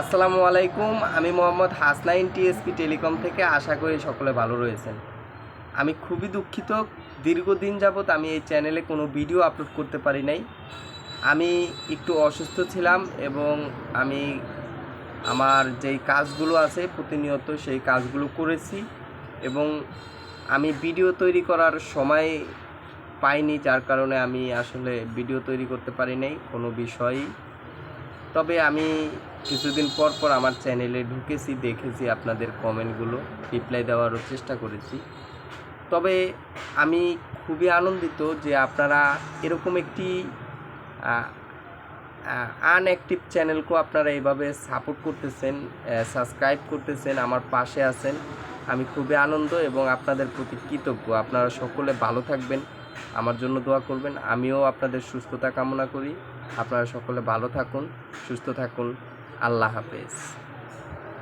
আসসালামু আলাইকুম, আমি মোহাম্মদ হাসনাইন টিএসপি টেলিকম থেকে আশা করি সকলে ভালো রয়েছেন। আমি খুবই দুঃখিত, দীর্ঘদিন যাবৎ আমি এই চ্যানেলে কোনো ভিডিও আপলোড করতে পারি নাই। আমি একটু অসুস্থ ছিলাম এবং আমি আমার যেই কাজগুলো আছে প্রতিনিয়ত সেই কাজগুলো করেছি এবং আমি ভিডিও তৈরি করার সময় পাইনি, যার কারণে আমি আসলে ভিডিও তৈরি করতে পারি নাই কোনো বিষয়ই। তবে আমি কিছুদিন পর পর আমার চ্যানেলে ঢুকেছি, দেখেছি আপনাদের কমেন্টগুলো রিপ্লাই দেওয়ারও চেষ্টা করেছি। তবে আমি খুবই আনন্দিত যে আপনারা এরকম একটি আনঅ্যাক্টিভ চ্যানেলকেও আপনারা এইভাবে সাপোর্ট করতেছেন সাবস্ক্রাইব করতেছেন, আমার পাশে আছেন। আমি খুবই আনন্দ এবং আপনাদের প্রতি কৃতজ্ঞ। আপনারা সকলে ভালো থাকবেন, আমার জন্য দোয়া করবেন। আমিও আপনাদের সুস্থতা কামনা করি। আপনারা সকলে ভালো থাকুন, সুস্থ থাকুন। আল্লাহ হাফেজ।